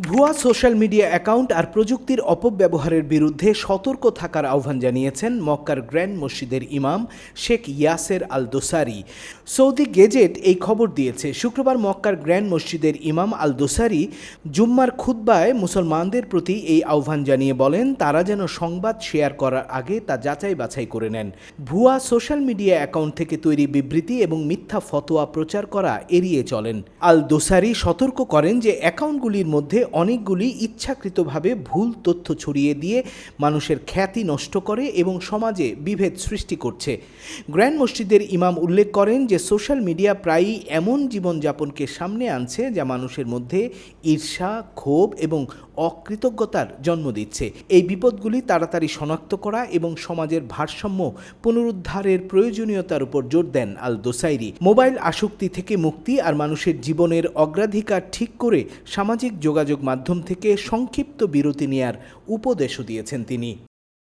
ভুয়া social media account আর প্রযুক্তির অপব্যবহারের বিরুদ্ধে সতর্ক থাকার আহ্বান জানিয়েছেন মক্কার গ্র্যান্ড মসজিদের ইমাম Sheikh Yasser Al Dosari Saudi gazette এই খবর দিয়েছে, শুক্রবার মক্কার গ্র্যান্ড মসজিদের ইমাম আল দোসারি জুম্মার খুদ্বায় মুসলমানদের প্রতি এই আহ্বান জানিয়ে বলেন, তারা যেন সংবাদ শেয়ার করার আগে তা যাচাই বাছাই করে নেন। ভুয়া সোশ্যাল মিডিয়া অ্যাকাউন্ট থেকে তৈরি বিবৃতি এবং মিথ্যা ফতোয়া প্রচার করা এড়িয়ে চলেন। আল দোসারি সতর্ক করেন যে অ্যাকাউন্টগুলির মধ্যে অনেকগুলি ইচ্ছাকৃতভাবে ভুল তথ্য ছড়িয়ে দিয়ে মানুষের খ্যাতি নষ্ট করে এবং সমাজে বিভেদ সৃষ্টি করছে। গ্র্যান্ড মসজিদের ইমাম উল্লেখ করেন যে, সোশ্যাল মিডিয়া প্রায়ই এমন জীবনযাপনকে সামনে আনছে যা মানুষের মধ্যে ঈর্ষা, ক্ষোভ এবং অকৃতজ্ঞতার জন্ম দিচ্ছে। এই বিপদগুলি তাড়াতাড়ি শনাক্ত করা এবং সমাজের ভারসাম্য পুনরুদ্ধারের প্রয়োজনীয়তার উপর জোর দেন আল দোসাইরি মোবাইল আসক্তি থেকে মুক্তি আর মানুষের জীবনের অগ্রাধিকার ঠিক করে সামাজিক যোগাযোগ মাধ্যম থেকে সংক্ষিপ্ত বিরতি নেয়ার উপদেশও দিয়েছেন তিনি।